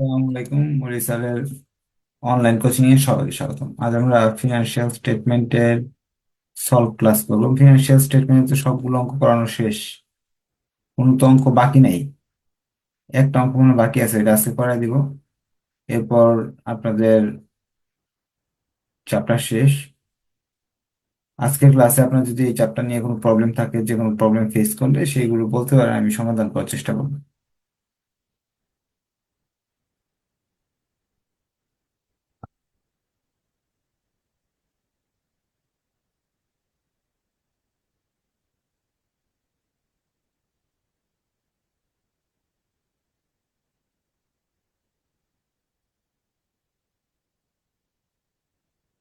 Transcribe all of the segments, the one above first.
আসসালামু আলাইকুম স্যারের অনলাইন কোচিং এ সবাইকে স্বাগতম। আজ আমরা ফিনান্সিয়াল স্টেটমেন্টের সলভ ক্লাস করব। ফিনান্সিয়াল স্টেটমেন্ট তো সবগুলো অঙ্ক করানো শেষ। কোনো তো অঙ্ক বাকি নেই। একটা অঙ্ক মনে বাকি আছে, এটা আজকে করাই দিব। এরপর আপনাদের চ্যাপ্টার শেষ। আজকের ক্লাসে আপনার যদি এই চ্যাপ্টার নিয়ে কোনো প্রবলেম থাকে যে কোনো প্রবলেম ফেস করলে সেইগুলো বলতে পারেন, আমি সমাধান করার চেষ্টা করব।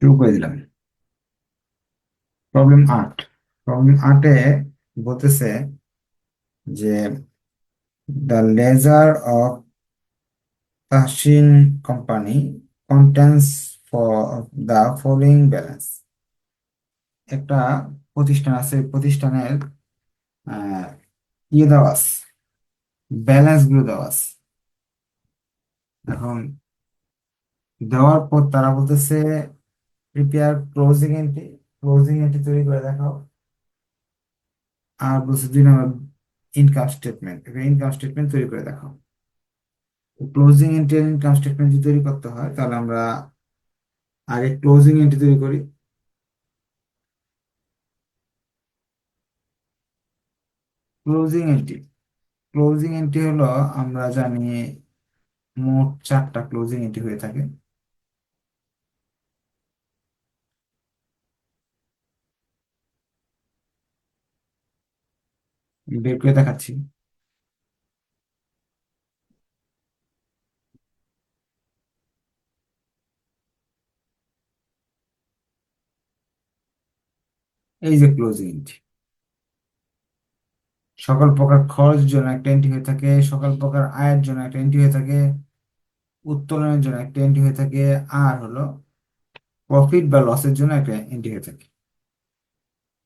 শুরু করে দিলাম। প্রবলেম আট প্রবলেম আটে বলতেছে যে the ledger of Tahsin Company contains for the following balance একটা প্রতিষ্ঠান আছে, প্রতিষ্ঠানের ইয়ে দেওয়া আছে ব্যালেন্সগুলো দেওয়া আছে। এখন দেওয়ার পর তারা বলতেছে prepare closing entry closing entry তৈরি করে দেখাও। আর বলছে দুই নম্বর ইনকাম স্টেটমেন্ট ইনকাম স্টেটমেন্ট তৈরি করে দেখাও। ক্লোজিং এন্ট্রি ইনকাম স্টেটমেন্ট যদি তৈরি করতে হয়, তাহলে আমরা আগে ক্লোজিং এন্ট্রি তৈরি করি। ক্লোজিং এন্ট্রি ক্লোজিং এন্ট্রি হলো আমরা জানি মোট চারটা ক্লোজিং এন্ট্রি হয়ে থাকে। বের করে দেখাচ্ছি। এই যে ক্লোজিং এন্ট্রি সকল প্রকার খরচের জন্য একটা এন্ট্রি হয়ে থাকে, সকল প্রকার আয়ের জন্য একটা এন্ট্রি হয়ে থাকে, উত্তোলনের জন্য একটা এন্ট্রি হয়ে থাকে, আর হলো প্রফিট বা লসের জন্য একটা এন্ট্রি হয়ে থাকে।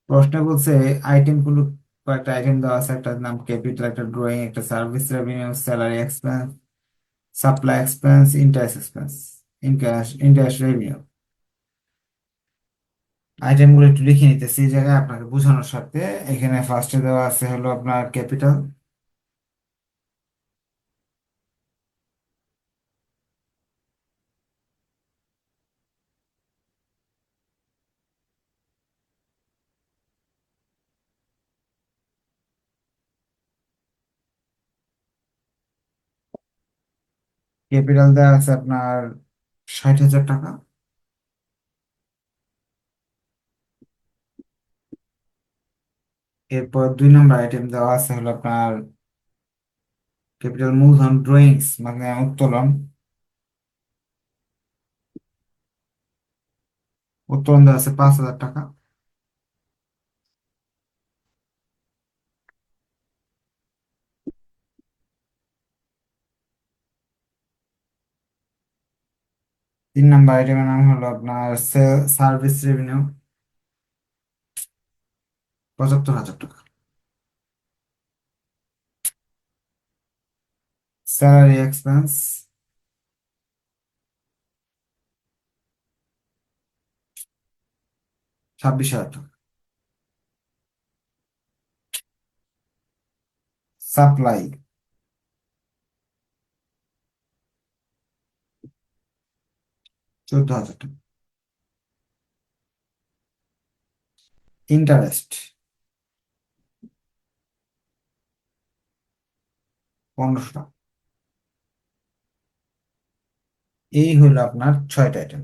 প্রশ্নে বলছে আইটেমগুলো কয়েকটা আইটেম দেওয়া আছে একটা নাম ক্যাপিটাল একটা ড্রয়িং একটা service revenue salary expense supply expense interest expense interest revenue আইটেমগুলো একটু লিখে নিতেছি, এই জায়গায় আপনাকে বোঝানোর সাথে। এখানে ফার্স্টে দেওয়া আছে হলো আপনার ক্যাপিটাল ক্যাপিটাল দেওয়া আছে আপনার ষাট হাজার টাকা। এরপর দুই নম্বর আইটেম দেওয়া আছে হলো আপনার ক্যাপিটাল মূলধন ড্রয়িংস মানে উত্তোলন। উত্তোলন দেওয়া আছে পাঁচ হাজার টাকা। তিন নম্বর আইটেমের নাম হলো আপনার সার্ভিস রেভিনিউ পঁচাত্তর হাজার টাকা। স্যালারি এক্সপেন্স ছাব্বিশ হাজার টাকা। সাপ্লাই চোদ্দ হাজার টাকা। ইন্টারেস্ট পনেরোশো এই হলো আপনার ছয়টা আইটেম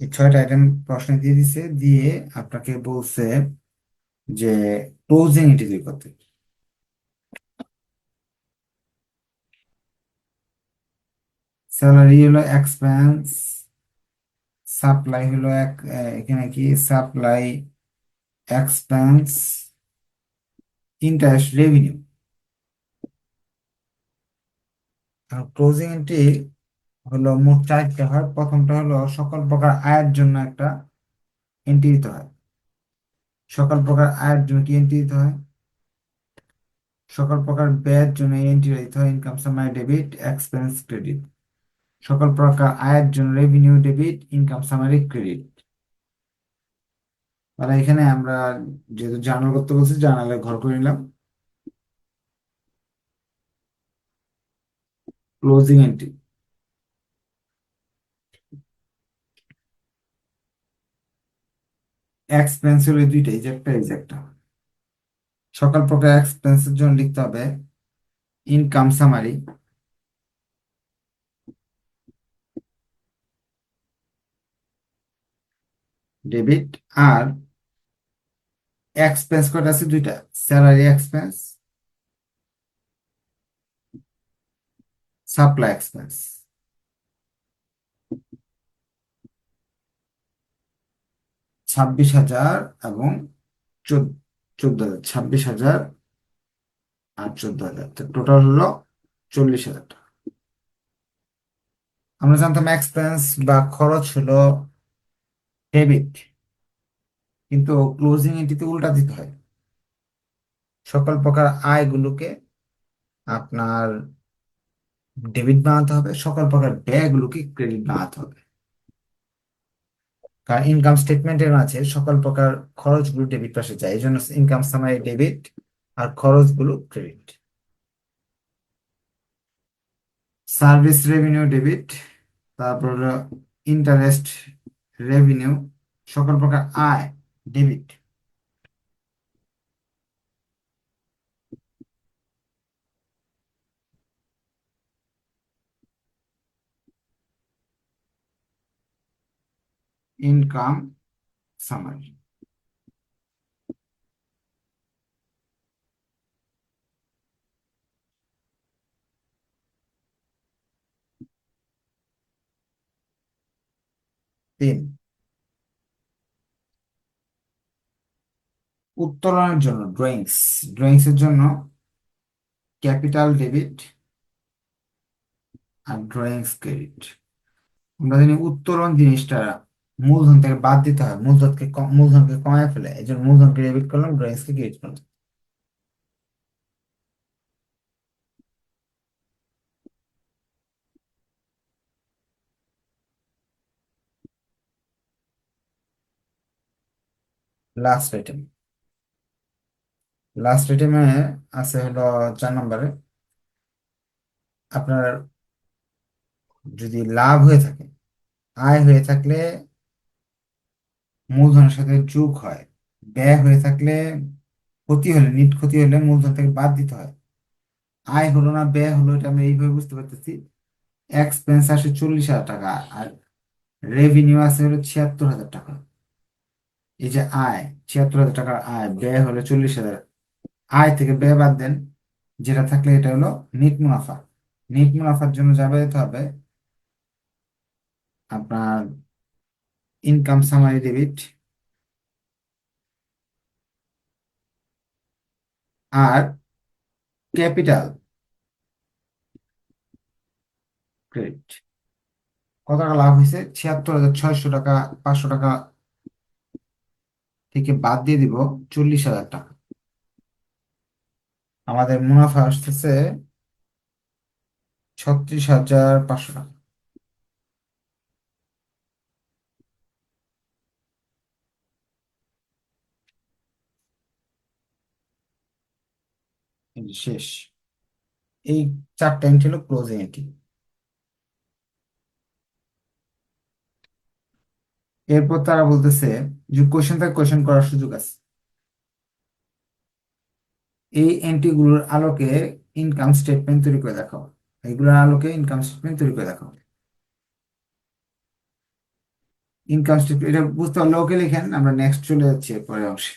এই ছয়টা আইটেম প্রশ্নে দিয়ে দিছে, দিয়ে আপনাকে বলছে যে ক্লোজিং এন্ট্রি করতে। স্যালারি হলো এক্সপেন্স সাপ্লাই হলো এক এখানে কি? সাপ্লাই এক্সপেন্স ইন্টারেস্ট রেভিনিউ আর ক্লোজিং এন্ট্রি হলো মোট চারটে হয়। প্রথমটা হলো সকল প্রকার আয়ের জন্য একটা এন্ট্রি দিতে হয়। সকল প্রকার আয়ের জন্য কি এন্ট্রি দিতে হয়? সকল প্রকার ব্যয়ের জন্য এন্ট্রি দিতে হয়। Income summary debit expense credit সকল প্রকার আয়ের জন্য revenue debit income summary credit তাহলে এখানে আমরা যেহেতু জার্নাল করতে বলছি জার্নালে ঘর করে নিলাম। ক্লোজিং এন্ট্রি এক্সপেন্স হলো দুইটা এই যে একটা, এই যে একটা। সকল প্রকার এক্সপেন্সের জন্য লিখতে হবে ইনকাম সামারি ডেবিট আর এক্সপেন্স কটা আছে? দুইটা। স্যালারি এক্সপেন্স সাপ্লাই এক্সপেন্স ছাব্বিশ হাজার এবং চোদ্দ হাজার, ছাব্বিশ হাজার আর চোদ্দ হাজার। টোটাল হলো চল্লিশ হাজার টাকা। আমরা জানতাম এক্সপেন্স বা খরচ হলো ডেবিট কিন্তু ক্লোজিং এন্ট্রিতে উল্টা দিতে হয়। সকল প্রকার আয়গুলোকে আপনার ডেবিট বানাতে হবে, সকল প্রকার ব্যয়গুলোকে ক্রেডিট বানাতে হবে। কারণ ইনকাম স্টেটমেন্টের মাঝে সকল প্রকার খরচগুলো ডেবিট পাশে যায়, এই জন্য ইনকাম সামারি ডেবিট আর খরচগুলো ক্রেডিট সার্ভিস রেভিনিউ ডেবিট তারপর ইন্টারেস্ট রেভিনিউ সকল প্রকার আয় ডেবিট ইনকাম সামারি তিন। উত্তোলনের জন্য ড্রয়িংস ড্রয়িংস এর জন্য ক্যাপিটাল ডেবিট আর ড্রয়িংস ক্রেডিট আমরা জানি উত্তোলন জিনিসটা মূলধন থেকে বাদ দিতে হয়, মূলধনকে মূলধনকে কমায় ফেলে এই জন্য মূলধনকে ডেবিট করলাম ড্রয়িংসকে ক্রেডিট করলাম। লাস্ট আইটেম লাস্ট আইটেমে আছে হলো চার নম্বরে। আপনার যদি লাভ হয়ে থাকে, আয় হয়ে থাকলে মূলধনের সাথে যোগ হয়। ব্যয় হয়ে থাকলে ক্ষতি হলে, নিট ক্ষতি হলে মূলধন থেকে বাদ দিতে হয়। আয় হলো না, ব্যয় হলো, এটা আমরা এইভাবে বুঝতে পারতেছি। এক্সপেন্স আসে চল্লিশ হাজার টাকা, আর রেভিনিউ আছে হলো ছিয়াত্তর হাজার টাকা। এই যে আয়, ছিয়াত্তর হাজার টাকার আয়, ব্যয় হলো চল্লিশ হাজার। আয় থেকে ব্যয় বাদ দেন, যেটা থাকলে এটা হলো নিট মুনাফা। নিট মুনাফার জন্য যা যেতে হবে, আপনার ইনকাম সামারি ডেবিট আর ক্যাপিটাল ক্রেডিট কত টাকা লাভ হয়েছে? ছিয়াত্তর হাজার ছয়শো টাকা, পাঁচশো টাকা থেকে বাদ দিয়ে দিব চল্লিশ হাজার টাকা। আমাদের মুনাফা আসতেছে ছত্রিশ হাজার পাঁচশো টাকা। শেষ। এই চারটা এন্ট্রি হলো ক্লোজিং এন্ট্রি এরপর তারা বলতেছে যে কোয়েশ্চেন থেকে কোয়েশন করার সুযোগ আছে। এই এন্ট্রি গুলোর আলোকে ইনকাম স্টেটমেন্ট তৈরি করে দেখাও। এগুলোর আলোকে ইনকাম স্টেটমেন্ট তৈরি করে দেখাও। ইনকাম স্টেটমেন্ট এটা বুঝতে পারলে ওকে লিখেন, আমরা নেক্সট চলে যাচ্ছি পরের অংশে।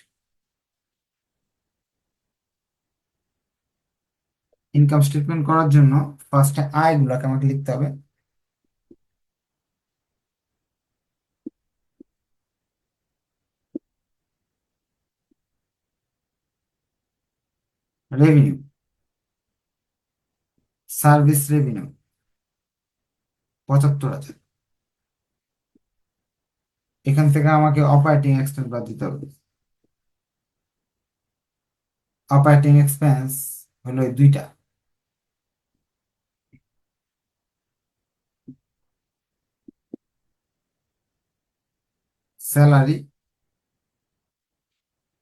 ইনকাম স্টেটমেন্ট করার জন্য ফার্স্টে আয় গুলাকে আমাকে লিখতে হবে। রেভিনিউ সার্ভিস রেভিনিউ পঁচাত্তর হাজার। এখান থেকে আমাকে অপারেটিং এক্সপেন্স বাদ দিতে হবে। অপারেটিং এক্সপেন্স হলো দুইটা। স্যালারি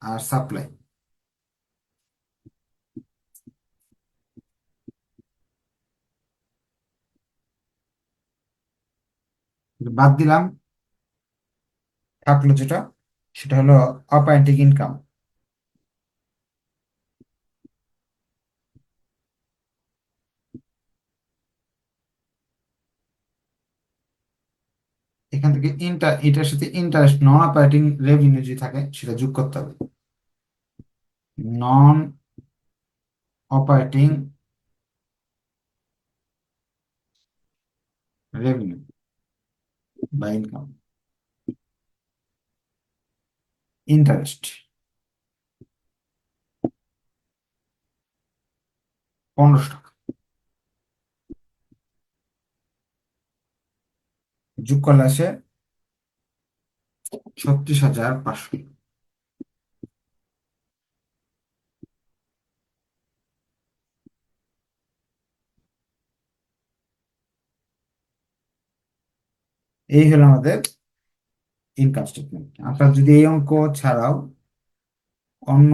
আর সাপ্লাই বাদ দিলাম। থাকল যেটা সেটা হলো অপারেন্টিং ইনকাম। এখান থেকে ইন্টার এটার সাথে ইন্টারেস্ট নন অপারেটিং রেভিনিউ যদি থাকে, সেটা যোগ করতে হবে। নন অপারেটিং রেভিনিউ বা ইনকাম ইন্টারেস্ট পনেরোশো টাকা যোগ করলে আসে ছত্রিশ হাজার পাঁচশো। এই হলো আমাদের ইনকাম স্টেটমেন্ট আপনার যদি এই অঙ্ক ছাড়াও অন্য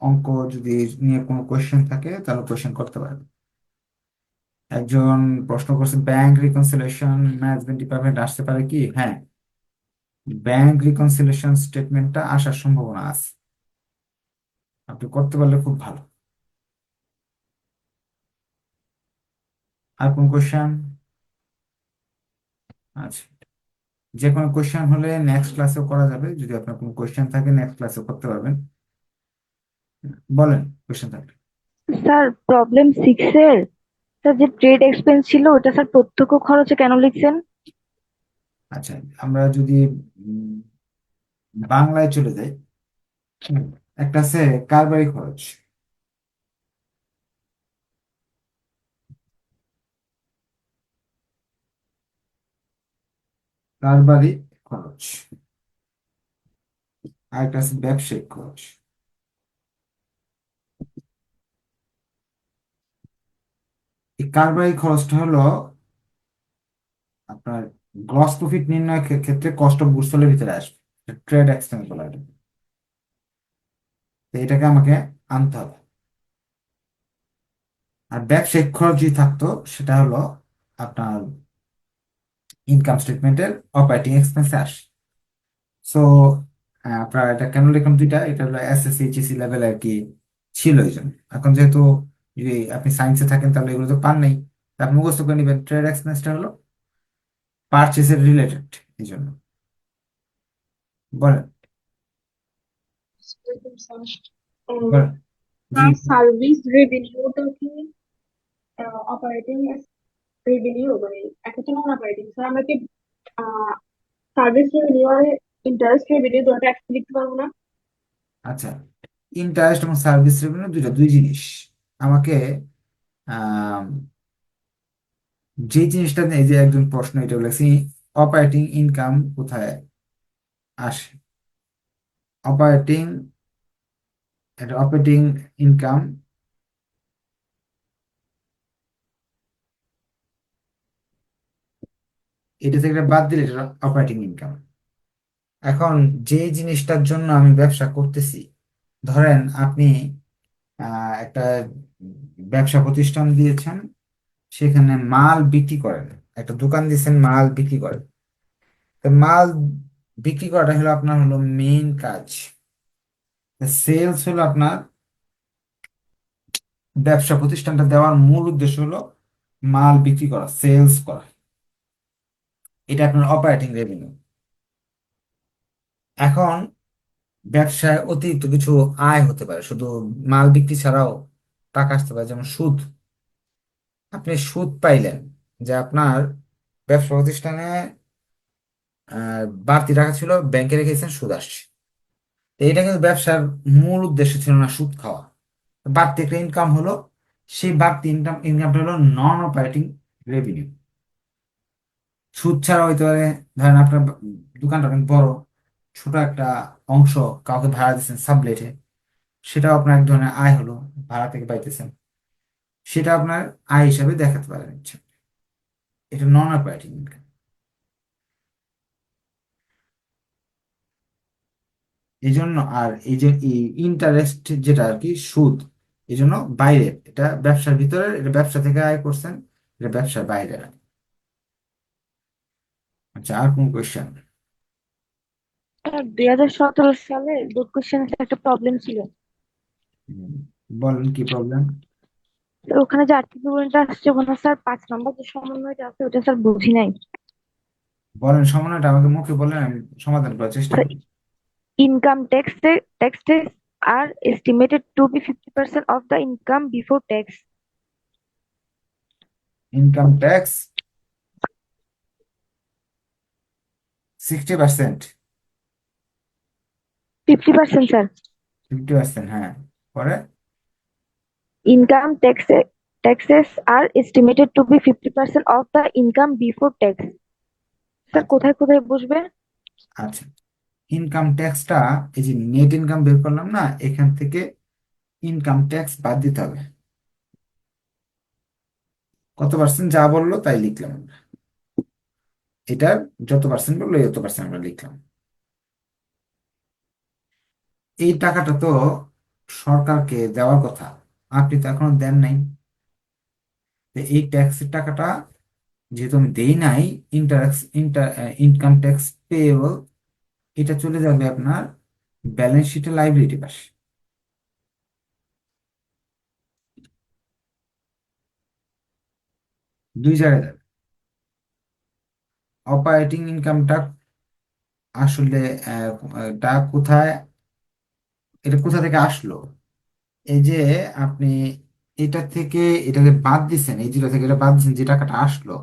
অঙ্ক যদি নিয়ে কোনো কোয়েশ্চেন থাকে, তাহলে কোয়েশ্চেন করতে পারবেন একজন প্রশ্ন করছে ব্যাংক রিকনসিলেশন ম্যানেজমেন্ট ডিপার্টমেন্ট আসতে পারে কি? হ্যাঁ। ব্যাংক রিকনসিলেশন স্টেটমেন্টটা আসার সম্ভাবনা আছে। আপনি করতে পারলে খুব ভালো। আর কোন কোয়েশ্চেন আচ্ছা। যে কোনো কোয়েশ্চেন হলে নেক্সট ক্লাসেও করা যাবে। যদি আপনার কোনো কোয়েশ্চেন থাকে নেক্সট ক্লাসেও করতে পারবেন। বলেন কোয়েশ্চেন থাকলে। স্যার প্রবলেম সিক্স এর। স্যার যে ট্রেড এক্সপেন্স ছিল ওটা স্যার প্রত্যক্ষ খরচে কেন লিখছেন? আচ্ছা আমরা যদি বাংলায় চলে যাই। একটা আছে কারবারি খরচ। কারবারি খরচ। আর একটা আছে ব্যবসায়িক খরচ। এই কারবারি খরচটা হলো আপনার গ্রস প্রফিট নির্ণয়ের ক্ষে- ক্ষেত্রে কস্ট অফ গুডস সোল্ডের ভিতরে আসবে। ট্রেড এক্সপেন্স বলা এটা তো এটাকে আমাকে আনতে হবে। আর ব্যবসায়িক খরচ যদি থাকতো, সেটা হলো আপনার ইনকাম স্টেটমেন্টের অপারেটিং এক্সপেন্সে আসে। সো আপনার এটা কেন লিখলাম দুইটা? এটা হলো এসএসসি এইচএসসি লেভেল আর কি ছিল এই জন্য। এখন যেহেতু যদি আপনি সায়েন্সে থাকেন, তাহলে এগুলো তো পান নাই। আপনি মুখস্থ করে নেবেন। ট্রেড এক্সপেন্সটা হলো পারচেসের রিলেটেড এই জন্য। বলেন। বলেন। সার্ভিস রেভিনিউটা কি অপারেটিং রেভিনিউ মানে একটা স্যার সার্ভিস রেভিনিউ আর ইন্টারেস্ট রেভিনিউ দুটো একসাথে লিখতে পারব না। আচ্ছা ইন্টারেস্ট এবং সার্ভিস রেভিনিউ দুইটা দুই জিনিস। আমাকে আম, যে জিনিসটা এই যে একজন প্রশ্ন এটা বলেছি অপারেটিং ইনকাম কোথায় আসে? অপারেটিং অপারেটিং ইনকাম এটা থেকে বাদ দিলে এটা অপারেটিং ইনকাম এখন যে জিনিসটার জন্য আমি ব্যবসা করতেছি, ধরেন আপনি একটা ব্যবসা প্রতিষ্ঠান দিয়েছেন, সেখানে মাল বিক্রি করেন, একটা দোকান দিয়েছেন, মাল বিক্রি করেন। তো মাল বিক্রি করাটা হলো আপনার হলো মেইন কাজ। সেলস হলো আপনার ব্যবসা প্রতিষ্ঠানটা দেওয়ার মূল উদ্দেশ্য হলো মাল বিক্রি করা সেলস করা। এটা আপনার অপারেটিং রেভিনিউ এখন ব্যবসায় অতিরিক্ত কিছু আয় হতে পারে, শুধু মাল বিক্রি ছাড়াও টাকা আসতে পারে, যেমন সুদ। আপনি সুদ পাইলেন যে আপনার ব্যবসা প্রতিষ্ঠানে বাড়তি টাকা ছিল, ব্যাংকে রেখেছেন, সুদ আসছে। এটা কিন্তু ব্যবসার মূল উদ্দেশ্য ছিল না সুদ খাওয়া। বাড়তি একটা ইনকাম হলো, সেই বাড়তি ইনকাম ইনকামটা হলো নন অপারেটিং রেভিনিউ সুদ ছাড়া হইতে পারে। ধরেন আপনার দোকানটা অনেক বড়, ছোট একটা অংশ কাউকে ভাড়া দিচ্ছেন সাবলেটে, সেটাও আপনার এক ধরনের আয় হলো, ভাড়া থেকে পাইতেছেন। সেটা আপনার আয় হিসাবে দেখাতে পারেন ইচ্ছা। এটা নন অপারেটিং ইনকাম এই জন্য আর এই যে ইন্টারেস্ট যেটা আর কি, সুদ এই জন্য বাইরে, এটা ব্যবসার ভিতরে এটা ব্যবসা থেকে আয় করছেন, এটা ব্যবসার বাইরে। আচ্ছা আর কোন কোয়েশ্চেন দুই হাজার সতেরো সালে বোর্ড কোশ্চেনে একটা প্রবলেম ছিল। বলেন কি প্রবলেম ওখানে যে আর্থিক বিবরণীটা আসছে ওখানে স্যার পাঁচ নম্বর যে সমন্বয়টা আছে ওটা স্যার বুঝি নাই। বলেন সমন্বয়টা আমাকে মুখে বলেন আমি সমাধান করার চেষ্টা করি income tax taxes are estimated to be 50% of the income before tax income tax sixty percent 50% sir fifty percent হ্যাঁ। পরে? Income tax taxes are estimated to be 50% of the income before tax sir কোথায় কোথায় বসবে? আচ্ছা। Income ট্যাক্সটা এই যে net income বের করলাম না এখান থেকে ইনকাম ট্যাক্স বাদ দিতে হবে। কত পার্সেন্ট যা বলল তাই লিখলাম আমরা। এটার যত পার্সেন্ট বলল যত পার্সেন্ট আমরা লিখলাম। এই টাকাটা তো সরকারকে দেওয়ার কথা, আপনি তো এখনও দেন নাই। এই ট্যাক্সের টাকাটা যেহেতু আমি দেই নাই interest inter income tax payable এটা চলে যাবে আপনার ব্যালেন্স শিটে লাইবিলিটি পাশে। দুই জায়গায় যাবে। অপারেটিং ইনকামটা আসলে এটা কোথায়, এটা কোথা থেকে আসলো? এই যে আপনি এটা থেকে এটাকে বাদ দিচ্ছেন এই জিরো থেকে এটা বাদ দিচ্ছেন যে টাকাটা আসলো,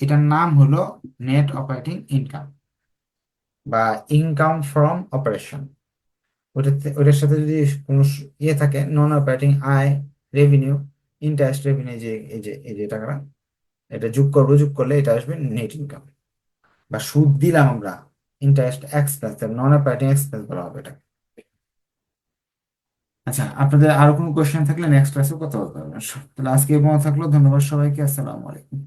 এটার নাম হলো নেট অপারেটিং ইনকাম বা ইনকাম ফ্রম অপারেশন ওটাতে, ওটার সাথে যদি কোনো ইয়ে থাকে নন অপারেটিং আয় রেভিনিউ ইন্টারেস্ট রেভিনিউ যে, এই যে এই যে টাকাটা, এটা যোগ করব, যোগ করলে এটা আসবে নেট ইনকাম বা সুদ দিলাম আমরা interest expense non operating expense বলা হবে এটা আচ্ছা আপনাদের আরও কোনো কোয়েশ্চেন থাকলে নেক্সট ক্লাসে কথা বলতে পারবেন তাহলে আজকে এই থাকল, ধন্যবাদ সবাইকে, আসসালামু আলাইকুম।